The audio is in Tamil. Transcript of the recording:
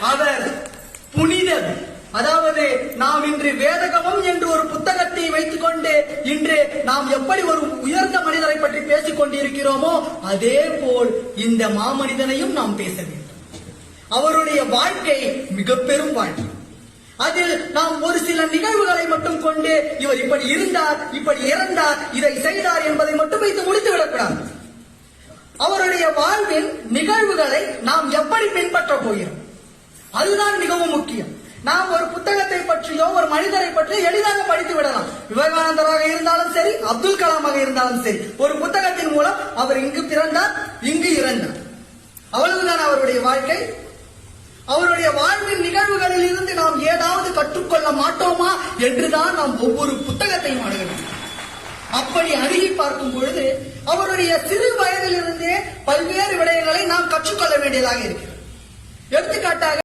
அவர் புனிதர். அதாவது நாம் இன்று வேதகமம் என்று ஒரு புத்தகத்தை வைத்துக் கொண்டு இன்று நாம் எப்படி ஒரு உயர்ந்த மனிதரை பற்றி பேசிக் கொண்டிருக்கிறோமோ அதே போல் இந்த மாமனிதனையும் நாம் பேச வேண்டும். அவருடைய வாழ்க்கை மிக பெரும் வாழ்க்கை. அதில் நாம் ஒரு சில நிகழ்வுகளை மட்டும் கொண்டு இவர் இப்படி இருந்தார் இப்படி இறந்தார் இதை செய்தார் என்பதை மட்டும் வைத்து முடித்து விடக்கூடாது. அவருடைய வாழ்வின் நிகழ்வுகளை நாம் எப்படி பின்பற்ற போகிறோம்? அதுதான் மிகவும் முக்கியம். நாம் ஒரு புத்தகத்தை பற்றியோ ஒரு மனிதரை பற்றியோ எளிதாக படித்து விடலாம். விவேகானந்தராக இருந்தாலும் சரி அப்துல் கலாமாக இருந்தாலும் சரி ஒரு புத்தகத்தின் மூலம் அவர் இங்கு பிறந்தார் இங்கு இறந்தார். அவ்வளவுதான் அவருடைய வாழ்க்கை. அவருடைய வாழ்வின் நிகழ்வுகளில் இருந்து நாம் ஏதாவது கற்றுக்கொள்ள மாட்டோமா என்றுதான் நாம் ஒவ்வொரு புத்தகத்தையும் அணுக அப்படி அணுகி பார்க்கும் பொழுது அவருடைய சிறு வயதிலிருந்தே பல்வேறு விடயங்களை நாம் கற்றுக்கொள்ள வேண்டியதாக இருக்கிறது.